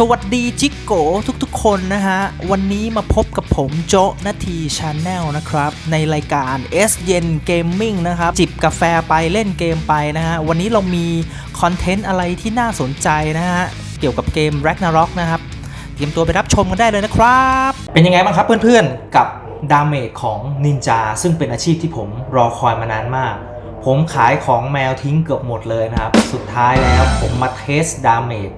สวัสดีจิกโกทุกๆคนนะฮะ วันนี้มาพบกับผมโจนาทีชาแนลนะครับ ในรายการ S เย็นเกมมิ่งนะครับ จิบกาแฟไปเล่นเกมไปนะฮะ วันนี้เรามีคอนเทนต์อะไรที่น่าสนใจนะฮะ เกี่ยวกับเกม Ragnarok นะครับ เตรียมตัวไปรับชมกันได้เลยนะครับ เป็นยังไงบ้างครับเพื่อนๆ กับดาเมจของนินจาซึ่งเป็นอาชีพที่ผมรอคอยมานานมาก ผมขายของแมวทิ้งเกือบหมดเลยนะครับ สุดท้ายแล้วผมมาเทสดาเมจ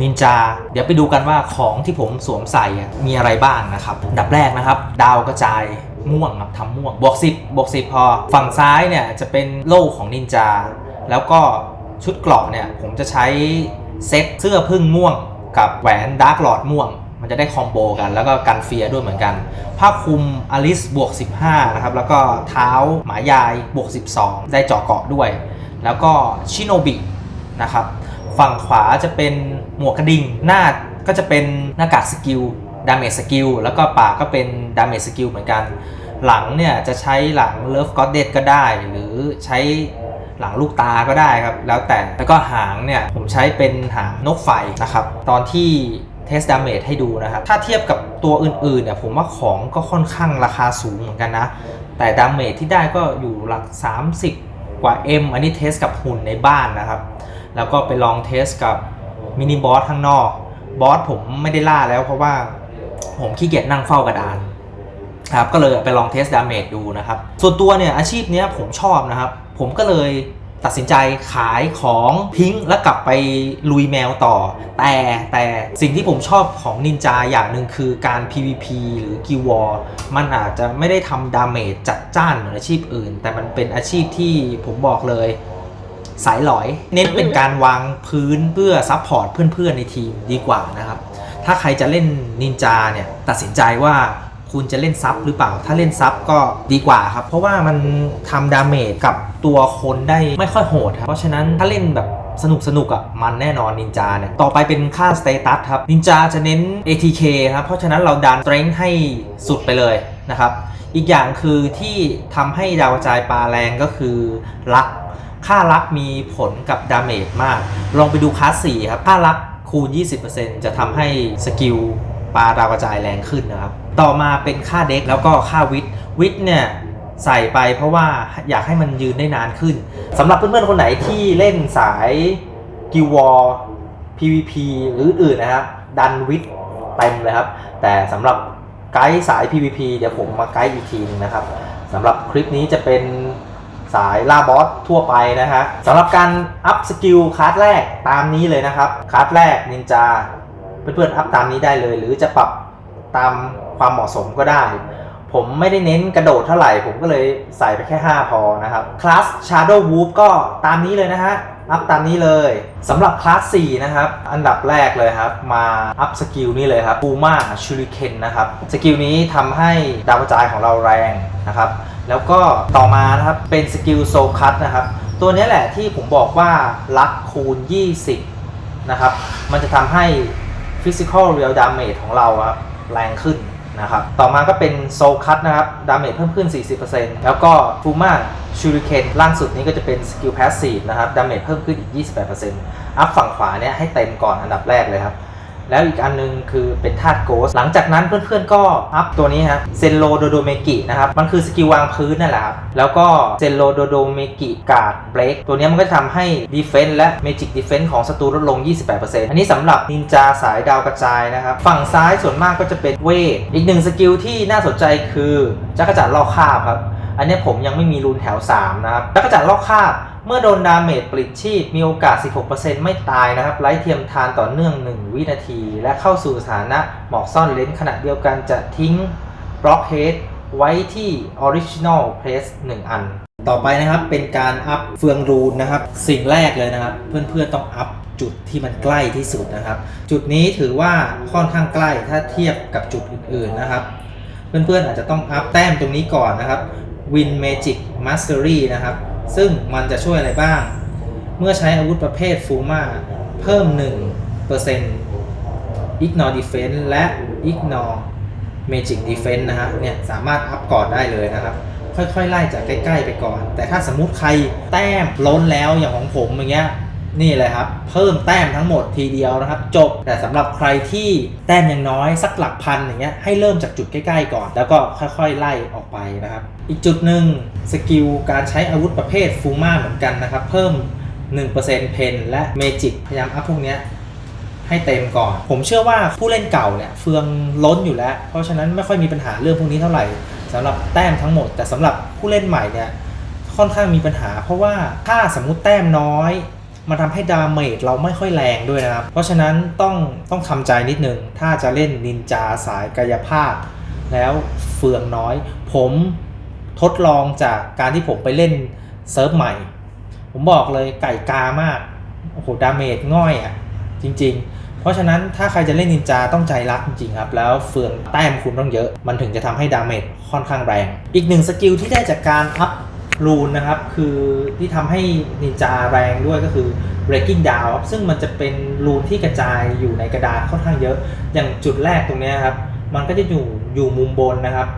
นินจา เดี๋ยวไปดูกันว่าของที่ผมสวมใส่มีอะไรบ้างนะครับดับแรกนะครับ ดาวกระจายม่วงครับทำม่วงบวก10บวก10 พอ ฝั่งซ้ายเนี่ยจะเป็นโล่ของนินจา แล้วก็ชุดเกราะเนี่ยผมจะใช้เซ็ตเสื้อพึ่งม่วง กับแหวนดาร์กหลอดม่วง มันจะได้คอมโบกันแล้วก็กันเฟียด้วยเหมือนกัน ผ้าคลุมอลิสบวก15นะครับแล้วก็เท้าหมายายบวก12 ได้เจาะเกาะด้วย แล้วก็ชิโนบินะครับ ฝั่งขวาจะเป็นหมวกกระดิ่งหน้าก็จะเป็นหน้ากากสกิลดาเมจสกิลแล้วก็ปากก็เป็นดาเมจสกิลเหมือนกัน หลังเนี่ยจะใช้หลังเลิฟก็เด d ก็ได้ หรือใช้หลังลูกตาก็ได้ครับ แล้วแต่แล้วก็หางเนี่ย ผมใช้เป็นหางนกไฟนะครับ ตอนที่เทสดาเมจให้ดูนะครับ ถ้าเทียบกับตัวอื่นๆเนี่ยผมว่าของก็ค่อนข้างราคาสูงเหมือนกันนะ แต่ดาเมจที่ได้ก็อยู่หลัก 30 กว่า M อันนี้เทสกับหุ่นในบ้านนะครับ แล้วก็ไปลองเทสกับมินิบอสข้างนอก บอสผมไม่ได้ล่าแล้วเพราะว่าผมขี้เกียจนั่งเฝ้ากระดานครับก็เลยไปลองเทสดาเมจดูนะครับ ส่วนตัวเนี่ยอาชีพเนี้ยผมชอบนะครับ ผมก็เลยตัดสินใจขายของทิ้งแล้วกลับไปลุยแมวต่อ แต่แต่สิ่งที่ผมชอบของนินจาอย่างหนึ่งคือการ PVP หรือ Guild War มันอาจจะไม่ได้ทำดาเมจจัดจ้านเหมือนอาชีพอื่น แต่มันเป็นอาชีพที่ผมบอกเลย สายหลอย เน้นเป็นการวางพื้นเพื่อซัพพอร์ตเพื่อนๆในทีมดีกว่านะครับ ถ้าใครจะเล่นนินจาเนี่ยตัดสินใจว่าคุณจะเล่นซับหรือเปล่า ถ้าเล่นซับก็ดีกว่าครับ เพราะว่ามันทำดาเมจกับตัวคนได้ไม่ค่อยโหดครับ เพราะฉะนั้นถ้าเล่นแบบสนุกสนุกๆอะมันแน่นอนนินจาเนี่ย ต่อไปเป็นค่าสเตตัสครับ นินจาจะเน้น ATK ครับ เพราะฉะนั้นเราดัน strength ให้สุดไปเลยนะครับ อีกอย่างคือที่ทำให้ดาวกระจายปลาแรงก็คือลัก ค่ารักมีผลกับดาเมจมาก ลองไปดูคลาส4ครับ ค่ารักคูณ 20%จะทำให้สกิลปลาดาวกระจายแรงขึ้นนะครับ ต่อมาเป็นค่าเด็กแล้วก็ค่าวิทวิทเนี่ยใส่ไปเพราะว่าอยากให้มันยืนได้นานขึ้นสำหรับเพื่อนๆคนไหนที่เล่นสายกิววอล PVP หรืออื่นนะครับ ดันวิทเต็มเลยครับ แต่สำหรับไกด์สาย PVP เดี๋ยวผมมาไกด์อีกทีนึงนะครับสำหรับคลิปนี้จะเป็น สายล่าบอสทั่วไปนะฮะสำหรับการอัพสกิลคลาสแรกตามนี้เลยนะครับคลาสแรกนินจาเพื่อนๆอัพตามนี้ได้เลย หรือจะปรับตามความเหมาะสมก็ได้ ผมไม่ได้เน้นกระโดดเท่าไหร่ ผมก็เลยใส่ไปแค่ 5 พอนะครับคลาส Shadow Wolf ก็ตามนี้เลยนะฮะ อัพตามนี้เลยสำหรับคลาส 4 นะครับ อันดับแรกเลยครับ มาอัพสกิลนี้เลยครับ Puma Shuriken นะครับ สกิลนี้ทำให้ดาวกระจายของเราแรงนะครับ แล้วก็ต่อมานะครับ เป็นสกิลโซคัตนะครับ ตัวนี้แหละที่ผมบอกว่าลักคูณ 20 นะครับ มันจะทำให้ Physical Real Damage ของเราครับแรงขึ้น นะครับ ต่อมาก็เป็นโซคัตนะครับ ดาเมจเพิ่มขึ้น 40%แล้วก็ฟูมาชูริเคนล่างสุดนี้ก็จะเป็นสกิลพาสซีฟนะครับ ดาเมจเพิ่มขึ้นอีก 28%อัพฝั่งขวาเนี่ยให้เต็มก่อนอันดับแรกเลยครับ แล้วอีกอันนึงคือเป็นธาตุโกสหลังจากนั้นเพื่อนๆก็อัพตัวนี้ครับเซนโลโดโดเมกินะครับมันคือสกิลวางพื้นนั่นแหละครับแล้วก็เซนโลโดโดเมกิการ์ดเบรกตัวนี้มันก็จะทำให้ดีเฟน s ์และเมจิกดีเฟน s ์ของศัตรูลดลง 28%อันนี้สำหรับนินจาสายดาวกระจายนะครับฝั่งซ้ายส่วนมากก็จะเป็นเวทอีกหนึ่งสกิลที่น่าสนใจคือจักรจันทร์ลอกคาบครับอันนี้ผมยังไม่มีรูนแถว 3 นะครับจักรจันทร์ลอกคาบ มื่อโดนดาเมจปลิดชีพมีโอกาส 16%ไม่ตายนะครับ ไร้เทียมทานต่อเนื่อง 1 วินาที และเข้าสู่สถานะหมอกซ่อนเลนขณะเดียวกันจะทิ้งบล็อกเฮดไว้ที่ Original Place 1 อัน ต่อไปนะครับเป็นการอัพเฟืองรูนนะครับ สิ่งแรกเลยนะครับ เพื่อนๆต้องอัพจุดที่มันใกล้ที่สุดนะครับ จุดนี้ถือว่าค่อนข้างใกล้ถ้าเทียบกับจุดอื่นๆนะครับ เพื่อนๆอาจจะต้องอัพแต้มตรงนี้ก่อนนะครับ Win Magic Mastery นะครับ ซึ่งมันจะช่วยอะไรบ้าง เมื่อใช้อาวุธประเภทฟูมาเพิ่ม 1% Ignore Defense และ Ignore Magic Defense นะฮะเนี่ยสามารถอัพก่อนได้เลยนะครับ ค่อยๆ ไล่จากใกล้ ๆ ไปก่อน แต่ถ้าสมมุติใครแต้มล้นแล้วอย่างของผมอย่างเงี้ยนี่เลยครับ เพิ่มแต้มทั้งหมดทีเดียวนะครับ จบแต่สำหรับใครที่แต้มยังน้อยสักหลักพันอย่างเงี้ยให้เริ่มจากจุดใกล้ ๆ ก่อน แล้วก็ค่อยๆ ไล่ออกไปนะครับ อีกจุดหนึ่งสกิลการใช้อาวุธประเภทฟูมาเหมือนกันนะครับ เพิ่ม 1%เพนและเมจิกพยายามอัพพวกนี้ให้เต็มก่อน ผมเชื่อว่าผู้เล่นเก่าเนี่ยเฟืองล้นอยู่แล้ว เพราะฉะนั้นไม่ค่อยมีปัญหาเรื่องพวกนี้เท่าไหร่สำหรับแต้มทั้งหมด แต่สำหรับผู้เล่นใหม่เนี่ยค่อนข้างมีปัญหา เพราะว่าถ้าสมมุติแต้มน้อยมันทำให้ดาเมจเราไม่ค่อยแรงด้วยนะครับ เพราะฉะนั้นต้องต้องทำใจนิดนึง ถ้าจะเล่นนินจาสายกายภาพ แล้วเฟืองน้อย ผม ทดลองจากการที่ผมไปเล่นเซิร์ฟใหม่ ผมบอกเลยไก่กามาก โอ้โห ดาเมจง่อยอะ่ะ จริง ๆ เพราะฉะนั้นถ้าใครจะเล่นนินจาต้องใจรักจริง ๆ ครับ แล้วเฟืองแต้มคุณต้องเยอะ มันถึงจะทำให้ดาเมจค่อนข้างแรง อีกหนึ่งสกิลที่ได้จากการอัพรูนนะครับ คือที่ทำให้นินจาแรงด้วยก็คือ breaking down ครับซึ่งมันจะเป็นรูนที่กระจายอยู่ในกระดานค่อนข้างเยอะ อย่างจุดแรกตรงนี้ครับ มันก็จะอยู่อยู่มุมบนนะครับ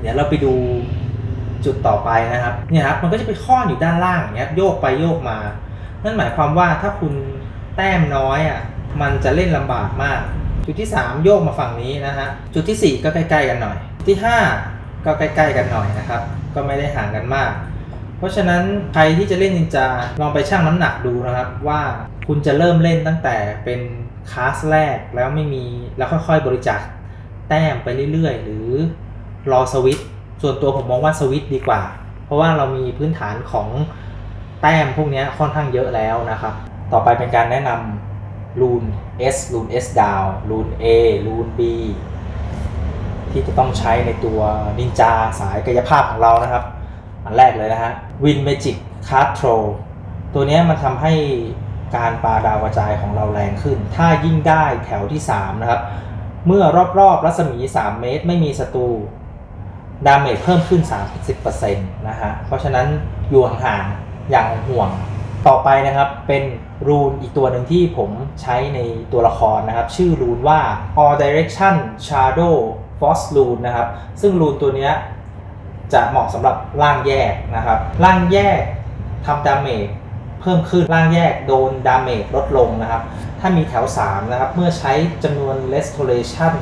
เดี๋ยวเราไปดู จุดต่อไปนะครับเนี่ยครับมันก็จะไปข้อนอยู่ด้านล่างเงี้ยโยกไปโยกมา นั่นหมายความว่าถ้าคุณแต้มน้อยอะมันจะเล่นลำบากมาก จุดที่ 3 โยกมาฝั่งนี้นะฮะจุดทีสี่ 4 ก็ใกล้ๆกันหน่อย ที่ 5 ก็ใกล้ๆกันหน่อยนะครับ ก็ไม่ได้ห่างกันมาก เพราะฉะนั้นใครที่จะเล่นนินจาลองไปชั่งน้ำหนักดูนะครับว่าคุณจะเริ่มเล่นตั้งแต่เป็นคลาสแรกแล้วไม่มีแล้วค่อยๆบริจาคแต้มไปเรื่อยๆ หรือรอสวิต ส่วนตัวผมมองว่าสวิตดีกว่า เพราะว่าเรามีพื้นฐานของแต้มพวกนี้ค่อนข้างเยอะแล้วนะครับ ต่อไปเป็นการแนะนำรูน S รูน S down รูน A รูน B ที่จะต้องใช้ในตัวนินจาสายกายภาพของเรานะครับ อันแรกเลยนะฮะ Win Magic Card Throw ตัวนี้มันทำให้การปาดาวกระจายของเราแรงขึ้น ถ้ายิ่งได้แถวที่ 3 นะครับ เมื่อรอบๆรัศมี 3 เมตร ไม่มีศัตรู ดาเมจเพิ่มขึ้น 30%นะฮะ เพราะฉะนั้นอยู่ห่างๆอย่างห่วง ต่อไปนะครับเป็นรูนอีกตัวหนึ่งที่ผมใช้ในตัวละครนะครับ ชื่อรูนว่า All Direction Shadow Force Rune นะครับ ซึ่งรูนตัวนี้จะเหมาะสำหรับร่างแยกนะครับร่างแยกทำดาเมจเพิ่มขึ้นร่างแยกโดนดาเมจลดลงนะครับ ถ้ามีแถว 3 นะครับ เมื่อใช้จำนวน Restoration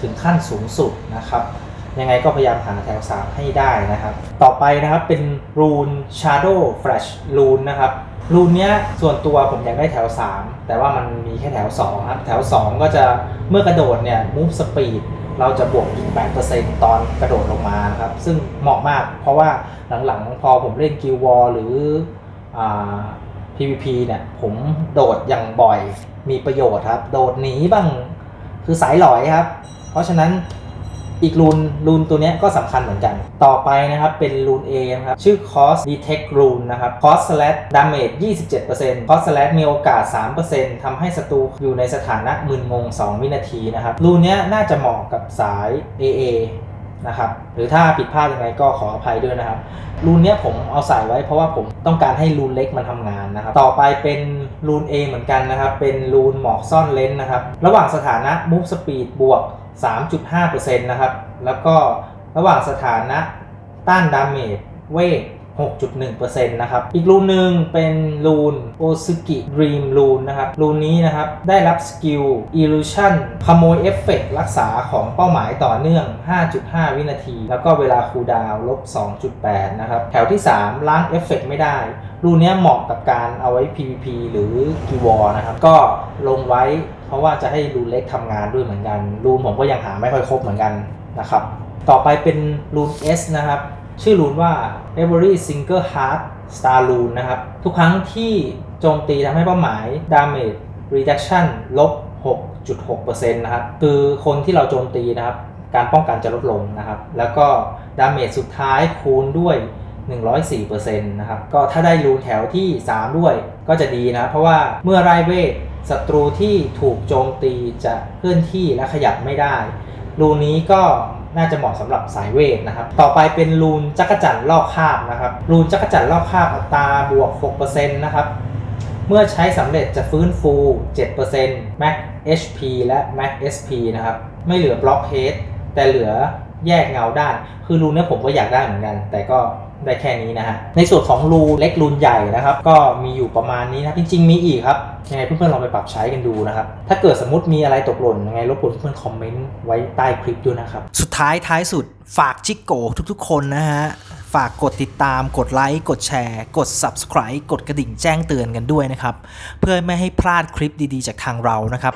ถึงขั้นสูงสุดนะครับ ยังไงก็พยายามหาแถว 3 ให้ได้นะครับ ต่อไปนะครับเป็นรูน Shadow Flash รูนนะครับรูนเนี้ยส่วนตัวผมอยากได้แถว 3 แต่ว่ามันมีแค่แถว2ครับแถว 2 ก็จะเมื่อกระโดดเนี่ย move speed เราจะบวกอีก 8%ตอนกระโดดลงมาครับ ซึ่งเหมาะมาก เพราะว่าหลังๆ พอผมเล่นกิลวอลหรืออ PVP เนี่ยผมโดดอย่างบ่อยมีประโยชน์ครับ โดดหนีบ้างคือสายหลอยครับ เพราะฉะนั้น อีกรูนรูนตัวนี้ก็สำคัญเหมือนกัน ต่อไปนะครับเป็นรูน A นะครับ ชื่อ Cost Detect Rune นะครับ Cost Slash Damage 27% Cost Slash มีโอกาส 3%ทำให้ศัตรูอยู่ในสถานะมึนงง 2 วินาทีนะครับ รูนเนี้ยน่าจะเหมาะกับสาย AA นะครับหรือถ้าผิดพลาดยังไงก็ขออภัยด้วยนะครับ รูนเนี้ยผมเอาใส่ไว้เพราะว่าผมต้องการให้รูนเล็กมันทำงานนะครับ ต่อไปเป็นรูน A เหมือนกันนะครับ เป็นรูนหมอกซ่อนเลนส์นะครับ ระหว่างสถานะ Move Speed บวก 3.5%นะครับ แล้วก็ระหว่างสถานะต้านดาเมจเวท6.1%นะครับ อีกรูนหนึ่งเป็นรูนโอซึกิดรีมรูนนะครับ รูนนี้นะครับ ได้รับสกิล Illusion ขโมยเอฟเฟกรักษาของเป้าหมายต่อเนื่อง 5.5 วินาที แล้วก็เวลาคูลดาวลบ 2.8 นะครับ แถวที่ 3 ล้างเอฟเฟกไม่ได้ รูนเนี้ยเหมาะกับการเอาไว้ PVP หรือกีวอนะครับ ก็ลงไว้เพราะว่าจะให้รูนเล็กทำงานด้วยเหมือนกัน รูนผมก็ยังหาไม่ค่อยครบเหมือนกันนะครับ ต่อไปเป็นรูน S นะครับ ชื่อรูนว่า Every Single Heart Star Rune นะครับ ทุกครั้งที่โจมตีทำให้เป้าหมาย Damage Reduction ลบ 6.6%นะครับ คือคนที่เราโจมตีนะครับ การป้องกันจะลดลงนะครับ แล้วก็ Damage สุดท้ายคูณด้วย 104%นะครับก็ถ้าได้รูนแถวที่ 3 ด้วยก็จะดีนะครับเพราะว่าเมื่อไร้เวทศัตรูที่ถูกโจมตีจะเคลื่อนที่และขยับไม่ได้ รูนนี้ก็น่าจะเหมาะสำหรับสายเวทนะครับ ต่อไปเป็นรูนจักรจั่นลอกคาบนะครับ รูนจักรจั่นลอกคาบอัตราบวก 6%นะครับ เมื่อใช้สำเร็จจะฟื้นฟู 7% Max HP และ Max SP นะครับ ไม่เหลือบล็อกเฮดแต่เหลือแยกเงาด้าน คือรูนนี้ผมก็อยากได้เหมือนกัน แต่ก็ ได้แค่นี้นะฮะ ในส่วนของรูเล็กรูนใหญ่นะครับ ก็มีอยู่ประมาณนี้นะจริง ๆ มีอีกครับยังไงเพื่อนๆลองไปปรับใช้กันดูนะครับ ถ้าเกิดสมมติมีอะไรตกหล่นยังไงรบกวนเพื่อนๆคอมเมนต์ไว้ใต้คลิปด้วยนะครับ สุดท้ายท้ายสุดฝากจิกโกทุกๆ คนนะฮะ ฝากกดติดตาม กดไลค์ กดแชร์ กด Subscribe กดกระดิ่งแจ้งเตือนกันด้วยนะครับ เพื่อไม่ให้พลาดคลิปดีๆ จากทางเรานะครับ